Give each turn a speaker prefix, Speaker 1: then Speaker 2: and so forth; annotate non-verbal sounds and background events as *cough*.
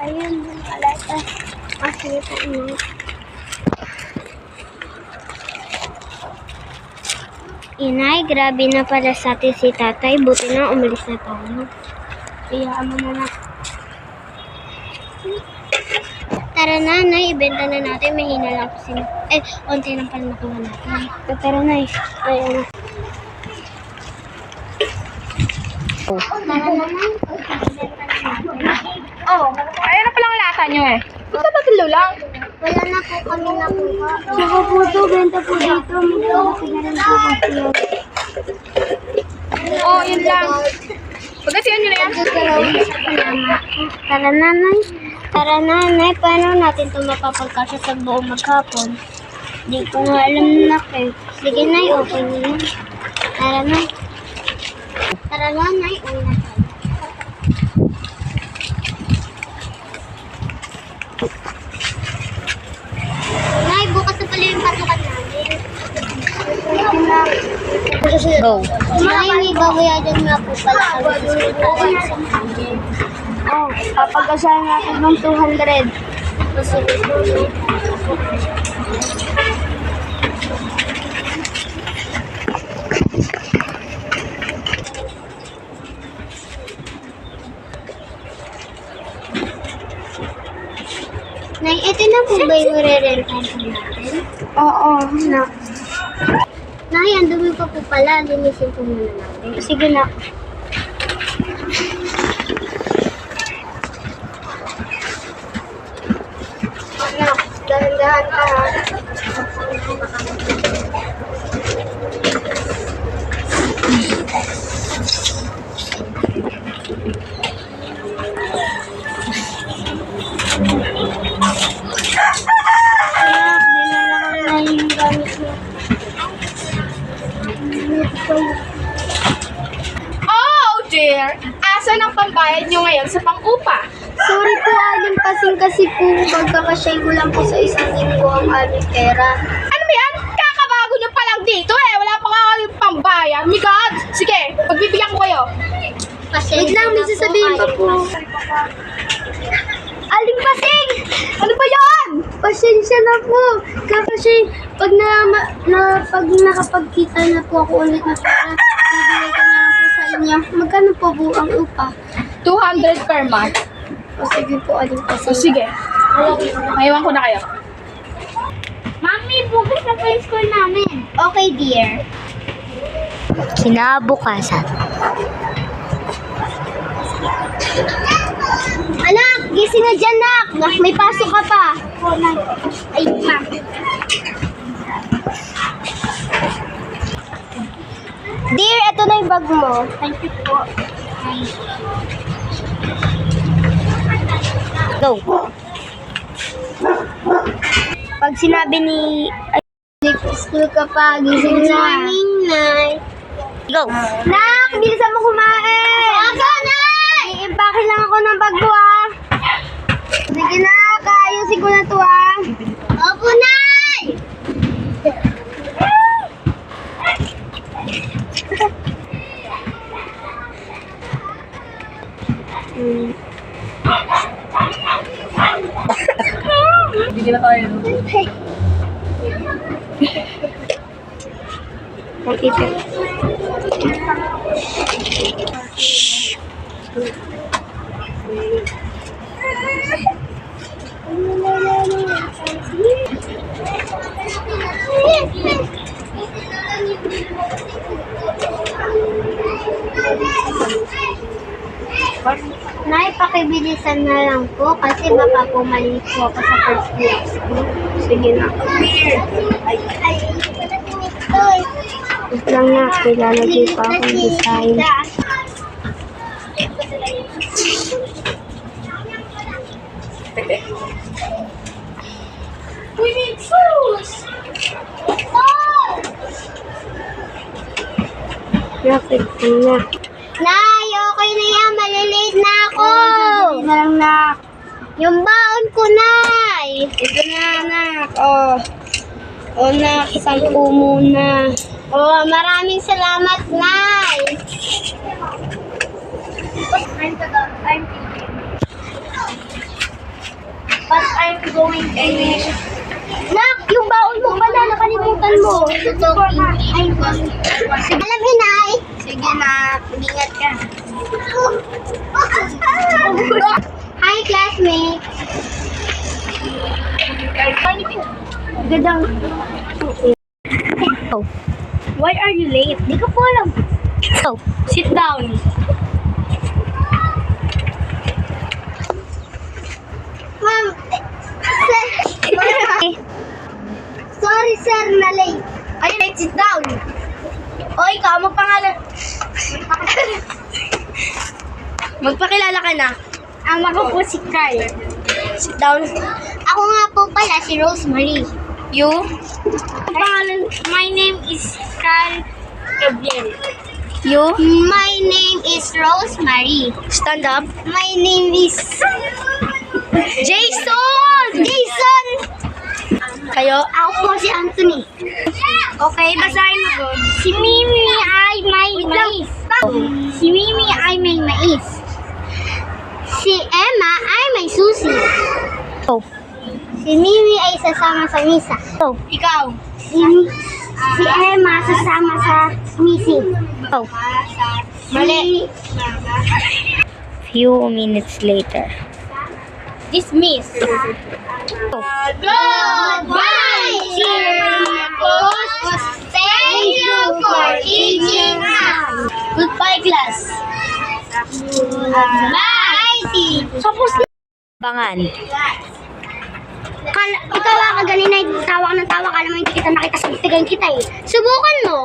Speaker 1: Ayun ayun. Alata. Ah, sige po, ina. Inay, grabe na pala sa atin si tatay. Buti na umalis na tayo. Iyaan mo na na. Tara na, Nay. Ibenta na natin. Mahina lang kasi. Eh, onti lang pala nakuha natin. Eh, Tara, Nay. Ayan na. Tara na, Nay.
Speaker 2: Oh, ayun na palang lata nyo eh. Ba't ka tatlo lang?
Speaker 1: Wala na po kami nakuha. Saka po ito, benta po dito. May kasi na rin po kasi yun.
Speaker 2: Oh, yun lang. Pagkasiyan nyo na yan.
Speaker 1: Po. Tara na, Nay. Tara na, Nay. Paano natin ito mapapagkasya sa buong maghapon? Hindi ko nga alam na eh. Sige, Nay. Okay na yan. Tara na. Tara na, Nay. Uwi na tayo. Nay, na pala yung pasukan namin.
Speaker 2: Go.
Speaker 1: Nay, may babayaran nga po pala.
Speaker 2: Oh, papagasahan natin ng 200.
Speaker 1: Sige po, Nay. Nay, ito na po re-rentahan po natin?
Speaker 2: Oo, na.
Speaker 1: Nay, ang dumi pa po pala. Linisin po muna natin.
Speaker 2: Sige na.
Speaker 1: Ka ha. Anak,
Speaker 2: Asa ng pambayad nyo ngayon sa pang-upa?
Speaker 1: Sorry po, Aling Pasing, kasi po magkakasya ko lang po sa isang linggo ang aming pera.
Speaker 2: Ano ba yan? Kakabago nyo pa lang dito eh. Wala pa nga kayong pambayad. My God! Sige, pagbibigyan ko kayo.
Speaker 1: Wait lang, may sasabihin pa po. Aling Pasing!
Speaker 2: Ano ba yan?
Speaker 1: Pasensya na po. Kasi pag na, na pag nakapagkita na po ako ulit na pera, po inyo. Magkano po po ang upa?
Speaker 2: 200 per month.
Speaker 1: O sige po, Aling
Speaker 2: So,
Speaker 1: Pasing.
Speaker 2: sige. Maiwan ko na kayo.
Speaker 1: Mami, bukas na po yung school namin. Okay, dear. Kinabukasan. Anak, gising na dyan, nak. Nak, May pasok ka pa. Ay, ma. Dear, ito na yung bag mo. Thank you po. Go. Pag sinabi ni school ka pa, gising na. Morning, Nay. Go. Nak, bilisan mo kumain. Ako, Nay! I-impake lang ako ng bag mo, ah. Sige na, kaayusin ko na to, ah. Opo, Nay! Hmm.
Speaker 2: Bigyan na tayo.
Speaker 1: Hey. Makita. Nay, pakibilisan na lang po kasi baka po mali po ako sa first class ko.
Speaker 2: Sige na.
Speaker 1: Wait lang na, kailalagay pa akong design.
Speaker 2: We need shoes!
Speaker 1: Lapit ko na. Nay, na
Speaker 2: lang na.
Speaker 1: Yung baon ko, Nay.
Speaker 2: Ito na, anak. Oh. Oh, nak. Isang po muna.
Speaker 1: Oh, maraming salamat, Nay. I'm. I'm. But I'm going English. Nak, yung baon mo pala, nakalimutan mo. Totoo, I'm going. Alam inay. Sige na, ingat ka. Hi, classmate. Gadang. Oh. Why are you late? Di ko po alam. Oh, sit down. Ma'am, sir. *laughs* Sorry, sir, na late. Ay, late, sit down. O, ikaw, magpangalan. Magpakilala ka na. Ang ako po si Carl. Sit down. Ako nga po pala si Rosemary. You? Ang pangalan, my name is Carl Gabriel. You? My name is Rosemary. Stand up. My name is... Jason! Jason! Kayo? Ako po si Anthony. Okay, basahin mo. Si Mimi ay may mais. Si Mimi ay may mais. Si Emma ay may susi. Oh. Si Mimi ay sasama sa misa. Oh. Ikaw? Si, si Emma sasama sa missing. Oh. Mali.
Speaker 3: Few minutes later.
Speaker 1: Dismiss. Goodbye, Sir Marcos. Thank you for teaching us. Goodbye, class. Bye, teacher.
Speaker 3: Bangan.
Speaker 1: Kala, ikaw ah, kaganina tawa ka ng tawa, kala mo hindi kita nakita sa tigayin kita eh. Subukan mo.